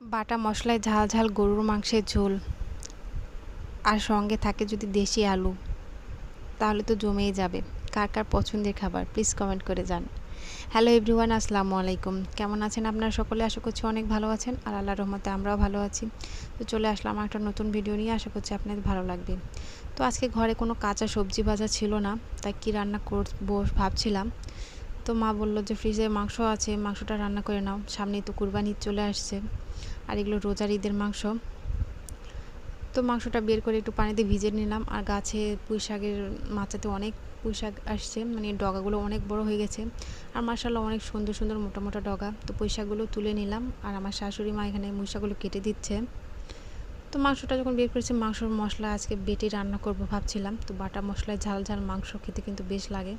বাটা মশলায় ঝাল ঝাল গরুর মাংসের ঝোল আর সঙ্গে থাকে যদি দেশি আলু, তাহলে তো জমেই যাবে। কার কার পছন্দের খাবার? প্লিজ কমেন্ট করে যান হ্যালো এভরিওয়ান আসসালামু আলাইকুম। কেমন আছেন আপনারা সকলে? আশা করছি অনেক ভালো আছেন আর আল্লাহ রহমতে আমরাও ভালো আছি। তো চলে আসলাম একটা নতুন ভিডিও নিয়ে। আশা করছি আপনাদের ভালো লাগবে। তো আজকে ঘরে কোনো কাঁচা সবজি ভাজা ছিল না, তাই কি রান্না করব ভাবছিলাম। তো মা বলল যে ফ্রিজে মাংস আছে, মাংসটা রান্না করে নাও। সামনেই তো কুরবানি চলে আসছে। আর এগুলো রোজার ঈদের মাংস। তো মাংসটা বের করে একটু পানিতে ভিজে নিলাম। আর গাছে পুঁই শাকের মাচাতে অনেক পুঁই শাক আসছে। মানে ডগাগুলো অনেক বড় হয়ে গেছে। আর মার্শাল্লাহ অনেক সুন্দর সুন্দর মোটা মোটা ডগা। তো পুঁই শাকগুলো তুলে নিলাম। আর আমার শাশুড়ি মা এখানে মুইশাগুলো কেটে দিচ্ছে। তো মাংসটা যখন বের করেছি, মাংসর মশলা আজকে বেটে রান্না করব ভাবছিলাম। তো বাটা মশলায় ঝাল ঝাল মাংস খেতে কিন্তু বেশ লাগে।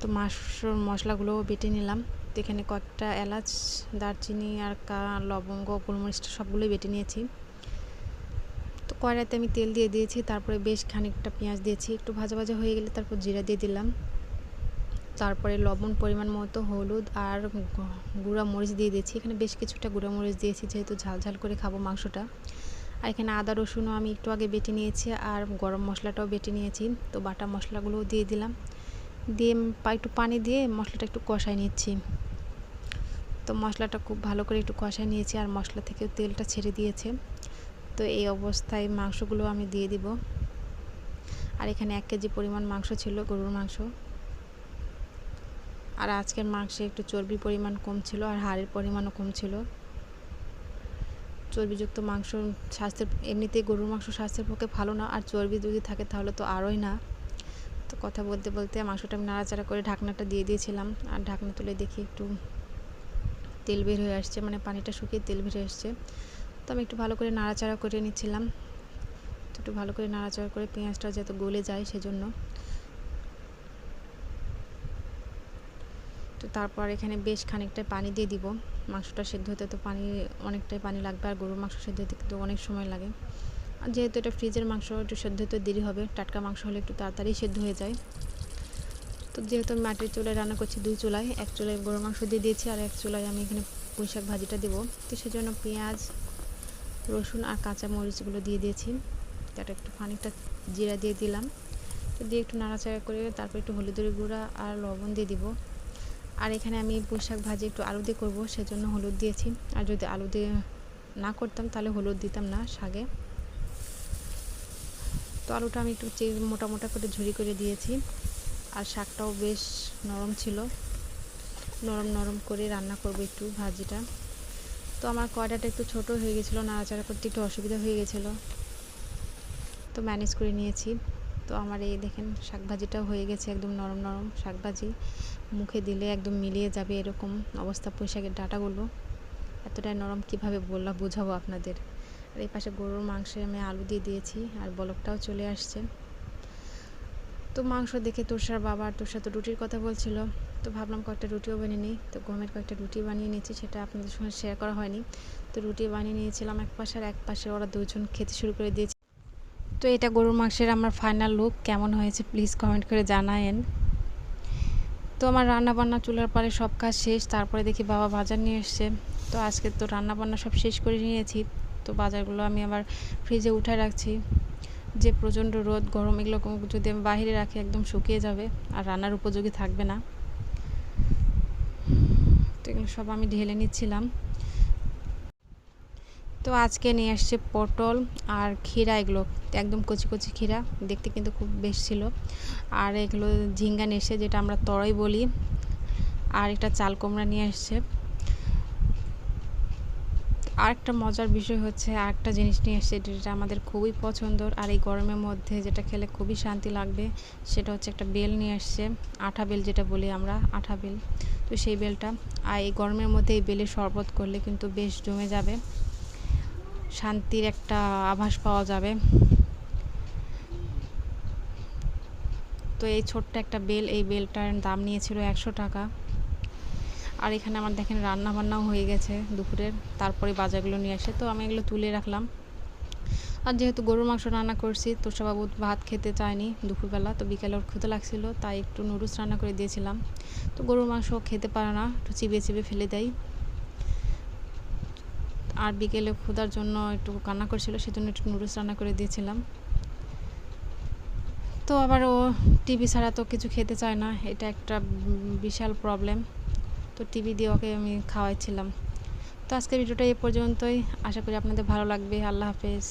তো মাংসর মশলাগুলোও বেটে নিলাম। তো এখানে কয়েকটা এলাচ, দারচিনি আর কা, লবঙ্গ গোলমরিচটা সবগুলোই বেটে নিয়েছি। তো কড়াইতে আমি তেল দিয়ে দিয়েছি, তারপরে বেশ খানিকটা পেঁয়াজ দিয়েছি। একটু ভাজা ভাজা হয়ে গেলে তারপর জিরা দিয়ে দিলাম। তারপরে লবণ পরিমাণ মতো হলুদ আর গুঁড়া মরিচ দিয়ে দিয়েছি। এখানে বেশ কিছুটা গুঁড়া মরিচ দিয়েছি, যেহেতু ঝাল ঝাল করে খাব মাংসটা। আর এখানে আদা, রসুনও আমি একটু আগে বেটে নিয়েছি আর গরম মশলাটাও বেটে নিয়েছি। তো বাটা মশলাগুলোও দিয়ে দিলাম। দিয়ে একটু পানি দিয়ে মশলাটা একটু কষাই নিচ্ছি। তো মশলাটা খুব ভালো করে একটু কষায় নিয়েছি আর মশলা থেকেও তেলটা ছেড়ে দিয়েছে। তো এই অবস্থায় মাংসগুলো আমি দিয়ে দিব। আর এখানে এক কেজি পরিমাণ মাংস ছিল, গরুর মাংস। আর আজকের মাংসে একটু চর্বির পরিমাণ কম ছিল আর হাড়ের পরিমাণও কম ছিল। চর্বিযুক্ত মাংস স্বাস্থ্যের এমনিতেই গরুর মাংস স্বাস্থ্যের পক্ষে ভালো না আর চর্বি যদি থাকে তাহলে তো আরোই না। তো কথা বলতে বলতে মাংসটা আমি নাড়াচাড়া করে ঢাকনাটা দিয়ে দিয়েছিলাম। আর ঢাকনা তুলে দেখি একটু তেল বের হয়ে আসছে মানে পানিটা শুকিয়ে তেল বের হয়ে আসছে। তো আমি একটু ভালো করে নাড়াচাড়া করে নিচ্ছিলাম। তো একটু ভালো করে নাড়াচাড়া করে পেঁয়াজটা যাতে গলে যায় সেজন্য। তো তারপর এখানে বেশ খানিকটা পানি দিয়ে দিব। মাংসটা সেদ্ধ হতে তো পানি, অনেকটাই পানি লাগবে আর গরুর মাংস সেদ্ধ হতে কিন্তু অনেক সময় লাগে। আর যেহেতু এটা ফ্রিজের মাংস, একটু সেদ্ধ হতে দেরি হবে। টাটকা মাংস হলে একটু তাড়াতাড়ি সেদ্ধ হয়ে যায়। তো যেহেতু আমি মাটির চুলায় রান্না করছি দুই চুলায়, এক চুলায় গরুর মাংস দিয়ে দিয়েছি আর এক চুলায় আমি এখানে পুঁই শাক ভাজিটা দেবো। তো সেজন্য পেঁয়াজ, রসুন আর কাঁচা মরিচগুলো দিয়ে দিয়েছি। তাটা একটু খানিকটা জিরা দিয়ে দিলাম। তো দিয়ে একটু নাড়াচাড়া করে তারপর একটু হলুদের গুঁড়া আর লবণ দিয়ে দিব। আর এখানে আমি পুঁই শাক ভাজি একটু আলু দিয়ে করব, সেজন্য হলুদ দিয়েছি। আর যদি আলু দিয়ে না করতাম তাহলে হলুদ দিতাম না শাকে। তো আলুটা আমি একটু মোটা মোটা করে ঝুরি করে দিয়েছি। আর শাকটাও বেশ নরম ছিল। নরম নরম করে রান্না করব একটু ভাজিটা। তো আমার কয়টাটা একটু ছোট হয়ে গেছিল, নাড়াচাড়া করতে একটু অসুবিধা হয়ে গেছিল। তো ম্যানেজ করে নিয়েছি। তো আমার এই দেখেন শাক ভাজিটাও হয়ে গেছে একদম নরম নরম শাক ভাজি মুখে দিলে একদম মিলিয়ে যাবে এরকম অবস্থা পোশাকের ডাটাগুলো। এতটাই নরম কীভাবে বললাম বোঝাবো আপনাদের। আর এই পাশে গরুর মাংসে আমি আলু দিয়ে দিয়েছি আর বলকটাও চলে আসছে। তো মাংস দেখে তোষার বাবা আর তোষা তো রুটির কথা বলছিল। তো ভাবলাম কয়েকটা রুটিও বানিয়ে নিই। তো গমের কয়েকটা রুটি বানিয়ে নিয়েছি, সেটা আপনাদের সঙ্গে শেয়ার করা হয়নি। তো রুটি বানিয়ে নিয়েছিলাম এক পাশে আর এক পাশে ওরা দুজন খেতে শুরু করে দিয়েছে। তো এটা গরুর মাংসের আমার ফাইনাল লুক কেমন হয়েছে প্লিজ কমেন্ট করে জানায়েন। তো আমার রান্না বান্না চুলার পরে সব কাজ শেষ, তারপরে দেখি বাবা বাজার নিয়ে এসছে। তো আজকে তো রান্না বান্না সব শেষ করে নিয়েছি। তো বাজারগুলো আমি আবার ফ্রিজে উঠে রাখছি। যে প্রচণ্ড রোদ, গরম, এগুলো যদি আমি বাহিরে রাখি, একদম শুকিয়ে যাবে আর রান্নার উপযোগী থাকবে না। তো এগুলো সব আমি ঢেলে নিচ্ছিলাম। তো আজকে নিয়ে আসছে পটল আর ক্ষীরা এগুলো। একদম কচি কচি ক্ষীরা, দেখতে কিন্তু খুব বেশ ছিল। আর এগুলো ঝিঙ্গা নিয়ে এসছে যেটা আমরা তরই বলি। আর একটা চাল কুমড়া নিয়ে আসছে। আরেকটা মজার বিষয় হচ্ছে আরেকটা জিনিস নিয়ে এসছে যেটা আমাদের খুবই পছন্দর আর এই গরমের মধ্যে যেটা খেলে খুবই শান্তি লাগবে, সেটা হচ্ছে একটা বেল নিয়ে আসছে আঠা বেল যেটা বলি আমরা, আঠা বেল। তো সেই বেলটা, আর এই গরমের মধ্যে এই বেলের শরবত করলে কিন্তু বেশ জমে যাবে, শান্তির একটা আভাস পাওয়া যাবে। তো এই ছোট্ট একটা বেল, এই বেলটার দাম নিয়েছিল একশো টাকা। আর এখানে আমার দেখেন রান্না বান্নাও হয়ে গেছে দুপুরের, তারপরে বাজারগুলো নিয়ে আসে। তো আমি এগুলো তুলে রাখলাম। আর যেহেতু গরুর মাংস রান্না করছি তোষাবাবু ভাত খেতে চায়নি দুপুরবেলা, তো বিকেলে ওর ক্ষুদে লাগছিল, তাই একটু নুডলস রান্না করে দিয়েছিলাম। তো গরুর মাংস খেতে পারে না, একটু চিবিয়ে চিবিয়ে ফেলে দেয়। আর বিকেলে ক্ষুধার জন্য একটু কান্না করছিল, সেজন্য একটু নুডলস রান্না করে দিয়েছিলাম। তো আবার ও টিভি ছাড়া তো কিছু খেতে চায় না, এটা একটা বিশাল প্রবলেম তো টিভি দিয়ে ওকে আমি খাওয়াইছিলাম। তো আজকের ভিডিওটা এ পর্যন্তই। আশা করি আপনাদের ভালো লাগবে। আল্লাহ হাফেজ।